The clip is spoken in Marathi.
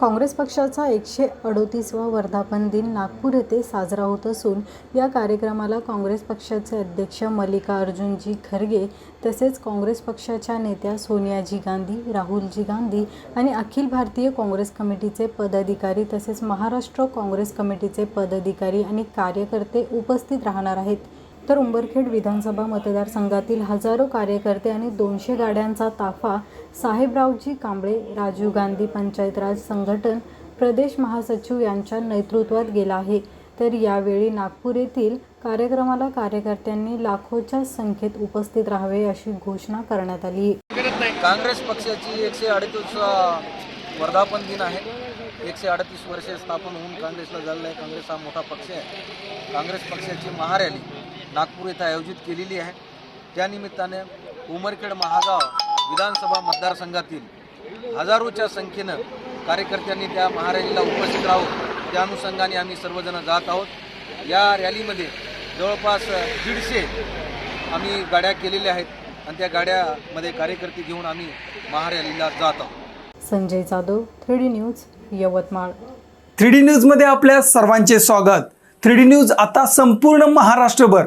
काँग्रेस पक्षाचा एकशे अडोतीसवा वर्धापन दिन नागपूर येथे साजरा होत असून या कार्यक्रमाला काँग्रेस पक्षाचे अध्यक्ष मल्लिकार्जुनजी खरगे तसेच काँग्रेस पक्षाच्या नेत्या सोनियाजी गांधी राहुलजी गांधी आणि अखिल भारतीय काँग्रेस कमिटीचे पदाधिकारी तसेच महाराष्ट्र काँग्रेस कमिटीचे पदाधिकारी आणि कार्यकर्ते उपस्थित राहणार आहेत. उत्तर उंबरखेड विधानसभा मतदारसंघातील हजारो कार्यकर्ते आणि दोनशे गाड्यांचा ताफा साहेबरावजी कांबळे राजीव गांधी पंचायत राज संघटन प्रदेश महासचिव यांच्या नेतृत्वात गेला आहे. तर यावेळी नागपूर येथील कार्यक्रमाला कार्यकर्त्यांनी लाखोच्या संख्येत उपस्थित राहावे अशी घोषणा करण्यात आली. काँग्रेस पक्षाची एकशे अडतीस वर्धापन दिन आहे. एकशे अडतीस वर्षे स्थापन होऊन काँग्रेसला झालेलं आहे. काँग्रेस हा मोठा पक्ष आहे. काँग्रेस पक्षाची महारॅली नागपूर इथं आयोजित केलेली आहे. त्यानिमित्ताने उमरखेड महागाव विधानसभा मतदारसंघातील हजारोच्या संख्येनं कार्यकर्त्यांनी त्या महारॅलीला उपस्थित राहून त्या अनुषंगाने आम्ही सर्वजण जात आहोत. या रॅलीमध्ये जवळपास दीडशे आम्ही गाड्या केलेल्या आहेत आणि त्या गाड्यामध्ये कार्यकर्ते घेऊन आम्ही महारॅलीला जात आहोत. Sanjay Jadhav three D news Yavatmal. Three D न्यूजमध्ये आपल्या सर्वांचे स्वागत. थ्री डी न्यूज आता संपूर्ण महाराष्ट्रभर.